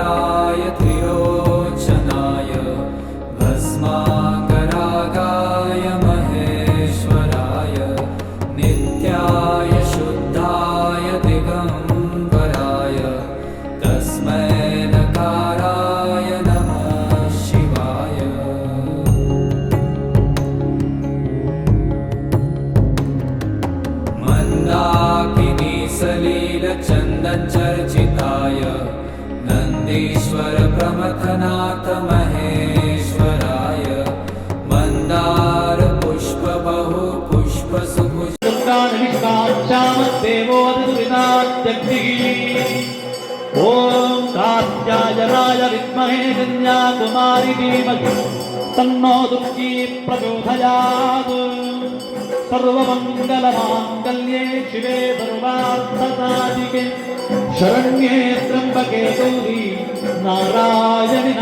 ाय तियोचनाय भस्माकराकाय महेश्वराय नित्याय शुद्धाय दिगम्बराय तस्मै दकाराय नमः शिवाय। मन्दाकिनी सलीलचन्द चर्चित नन्देश्वर प्रमथनाथ महेश्वराय मन्दार पुष्प बहु पुष्प सुपुष्प ॐ तन्नो सर्वमङ्गलमाङ्गल्ये शिवे सर्वार्थसाधिके ಶರಣ್ಯೇ ತ್ರಂಬಕೆ ಗೌರಿ ನಾರಾಯಣಿ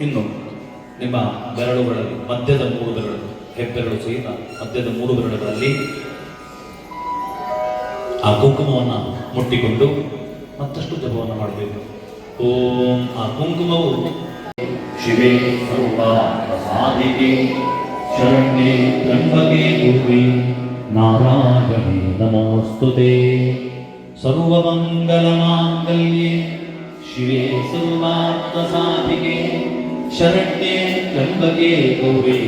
ಇನ್ನು ನಿಮ್ಮ ಬೆರಳುಗಳಲ್ಲಿ ಮಧ್ಯದ ಮೂರು ಬೆರಳು ಹೆಬ್ಬೆರಳು ಸಹಿತ ಮಧ್ಯದ ಮೂರು ಬೆರಳುಗಳಲ್ಲಿ ಆ ಕುಂಕುಮವನ್ನು ಮುಟ್ಟಿಕೊಂಡು ಮತ್ತಷ್ಟು ಜಪವನ್ನು ಮಾಡಬೇಕು. ಓಂ ಆ ಕುಂಕುಮವು ಶಿವೆ ಸರ್ವಾಧಿಕೆ ಶರಣ್ಯೆ ತ್ರ್ಯಂಬಕೆ ಗೌರಿ ನಾರಾಯಣಿ ನಮೋಸ್ತುತೆ. ಸರ್ವಮಂಗಲಮಾಂಗಲ್ಯೆ. ಶಿವೆ ಸರ್ವಾರ್ಥಸಾಧಿಕೆ ಶರಣ್ಯೆ ತ್ರಂಬಕೆ ಗೌರಿ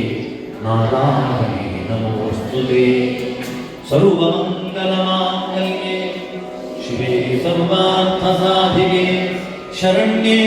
ನಾರಾಯಣಿ ನಮೋಸ್ತುತೆ. ಸರ್ವಮಂಗಲಮಾಂಗಲ್ಯೆ. ಶಿವೆ ಸರ್ವಾರ್ಥಸಾಧಿಕೆ ಶರಣ್ಯೆ